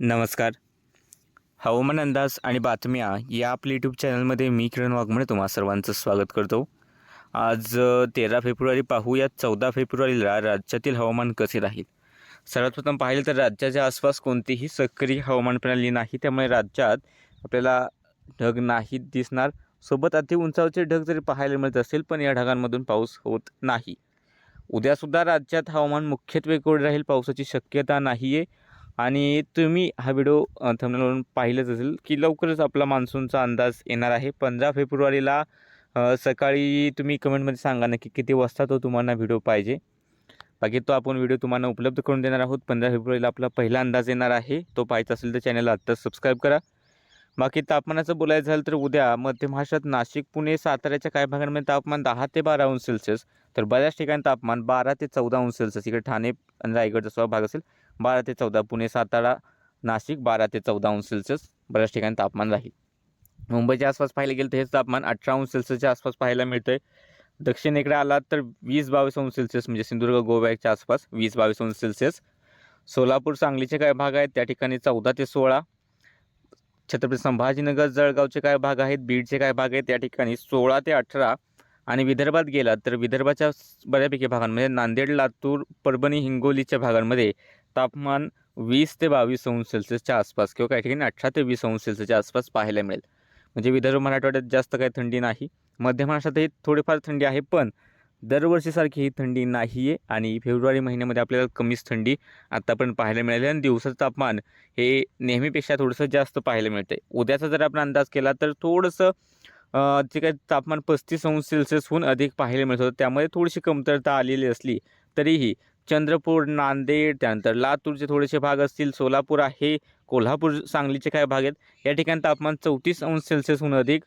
नमस्कार. हवामान अंदाज आणि बातम्या या आपल्या यूट्यूब चॅनलमध्ये मी किरण वाघमोडे तुम्हा सर्वांचं स्वागत करतो. आज तेरा फेब्रुवारी पाहूया चौदा फेब्रुवारीला राज्यातील हवामान कसे राहील? सर्वात प्रथम पाहिलं तर राज्याच्या आसपास कोणतीही सक्रिय हवामान प्रणाली नाही त्यामुळे राज्यात आपल्याला ढग नाही दिसणार. सोबत अति उंचावरचे ढग जरी पाहायला मिळत असेल पण या ढगांमधून पाऊस होत नाही. उद्यासुद्धा राज्यात हवामान मुख्यत्वे कोरडे राहील पावसाची शक्यता नाही आहे आणि तुम्ही हा व्हिडिओ थंबनेलवरून पाहिलंच असेल की लवकरच आपला मान्सूनचा अंदाज येणार आहे. पंधरा फेब्रुवारीला सकाळी तुम्ही कमेंटमध्ये सांगा नक्की किती वाजता तो तुम्हाला व्हिडिओ पाहिजे. बाकी तो आपण व्हिडिओ तुम्हाला उपलब्ध करून देणार आहोत. पंधरा फेब्रुवारीला आपला पहिला अंदाज येणार आहे. तो पाहायचा असेल तर चॅनलला आत्ताच सबस्क्राईब करा. बाकी तापमानाचं बोलायचं झालं तर उद्या मध्य महाराष्ट्रात नाशिक पुणे साताऱ्याच्या काही भागांमध्ये तापमान दहा ते बारा अंश सेल्सिअस तर बऱ्याच ठिकाणी तापमान बारा ते चौदा अंश सेल्सिअस. इकडे ठाणे आणि रायगडचा सुद्धा भाग असेल. बारा ते चौदा पुणे सातारा नाशिक बारा ते चौदा अंश सेल्सिअस. बऱ्याच ठिकाणी तापमान राहील. मुंबईच्या आसपास पाहायला गेलं तर हेच तापमान अठरा अंश सेल्सिअसच्या आसपास पाहायला मिळतं आहे दक्षिणेकडे आलात तर वीस बावीस अंश सेल्सिअस म्हणजे सिंधुदुर्ग गोव्याच्या आसपास वीस बावीस अंश सेल्सिअस. सोलापूर सांगलीचे काय भाग आहेत? त्या ठिकाणी चौदा ते सोळा. छत्रपती संभाजीनगर जळगावचे काय भाग आहेत? बीडचे काय भाग आहेत? त्या ठिकाणी सोळा ते अठरा. आणि विदर्भात गेलात तर विदर्भाच्या बऱ्यापैकी भागांमध्ये नांदेड लातूर परभणी हिंगोलीच्या भागांमध्ये तापमान वीस ते बावीस अंश सेल्सिअसच्या आसपास किंवा काही ठिकाणी अठरा ते वीस अंश सेल्सिअसच्या आसपास पाहायला मिळेल. म्हणजे विदर्भ मराठवाड्यात जास्त काही थंडी नाही. मध्य महाराष्ट्रातही थोडीफार थंडी आहे पण दरवर्षीसारखी ही थंडी नाही आहे आणि फेब्रुवारी महिन्यामध्ये आपल्याला कमीच थंडी आत्तापर्यंत पाहायला मिळाली आणि दिवसाचं तापमान हे नेहमीपेक्षा थोडंसं जास्त पाहायला मिळतं आहे उद्याचा जर आपण अंदाज केला तर थोडंसं जे काही तापमान पस्तीस अंश सेल्सिअसहून अधिक पाहायला मिळत होतं. त्यामध्ये थोडीशी कमतरता आलेली असली तरीही चंद्रपूर नांदेड त्यानंतर लातूरचे थोडेसे भाग असतील. सोलापूर आहे कोल्हापूर सांगलीचे काय भाग आहेत. या ठिकाणी तापमान चौतीस अंश सेल्सिअसहून अधिक.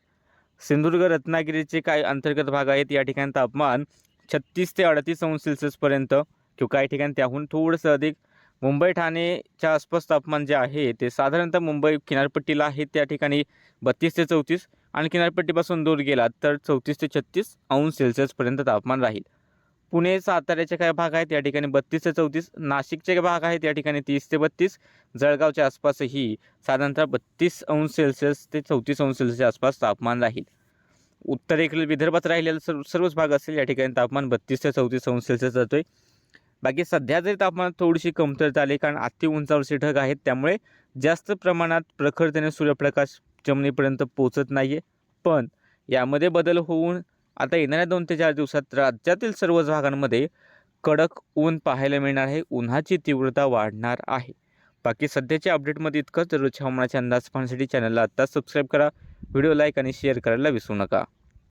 सिंधुदुर्ग रत्नागिरीचे काय अंतर्गत भाग आहेत. या ठिकाणी तापमान छत्तीस ते अडतीस अंश सेल्सिअसपर्यंत किंवा काही ठिकाणी त्याहून थोडंसं अधिक. मुंबई ठाणेच्या आसपास तापमान जे आहे ते साधारणतः मुंबई किनारपट्टीला आहे. त्या ठिकाणी बत्तीस ते चौतीस. आणि किनारपट्टीपासून दूर गेलात तर चौतीस ते छत्तीस अंश सेल्सिअसपर्यंत तापमान राहील. पुणे साताऱ्याचे काही भाग आहेत? या ठिकाणी बत्तीस ते चौतीस. नाशिकचे भाग आहेत? या ठिकाणी तीस ते बत्तीस. जळगावच्या आसपासही साधारणतः बत्तीस अंश सेल्सिअस ते चौतीस अंश सेल्सिअसच्या आसपास तापमान राहील. उत्तरेकडील विदर्भात राहिलेला सर्व सर्वच भाग असेल या ठिकाणी तापमान बत्तीस ते चौतीस अंश सेल्सिअस जातो आहे बाकी सध्या जरी तापमानात थोडीशी कमतरता आली कारण अति उंचावरचे ढग आहेत त्यामुळे जास्त प्रमाणात प्रखरतेने सूर्यप्रकाश जमिनीपर्यंत पोचत नाही आहे पण यामध्ये बदल होऊन आता येणाऱ्या दोन ते चार दिवसात राज्यातील सर्वच भागांमध्ये कडक ऊन पाहायला मिळणार आहे. उन्हाची तीव्रता वाढणार आहे. बाकी सध्याच्या अपडेटमध्ये इतकंच. दररोजच्या हवामानाचे अंदाज पाहण्यासाठी चॅनलला आत्ताच सबस्क्राईब करा. व्हिडिओ लाईक आणि शेअर करायला विसरू नका.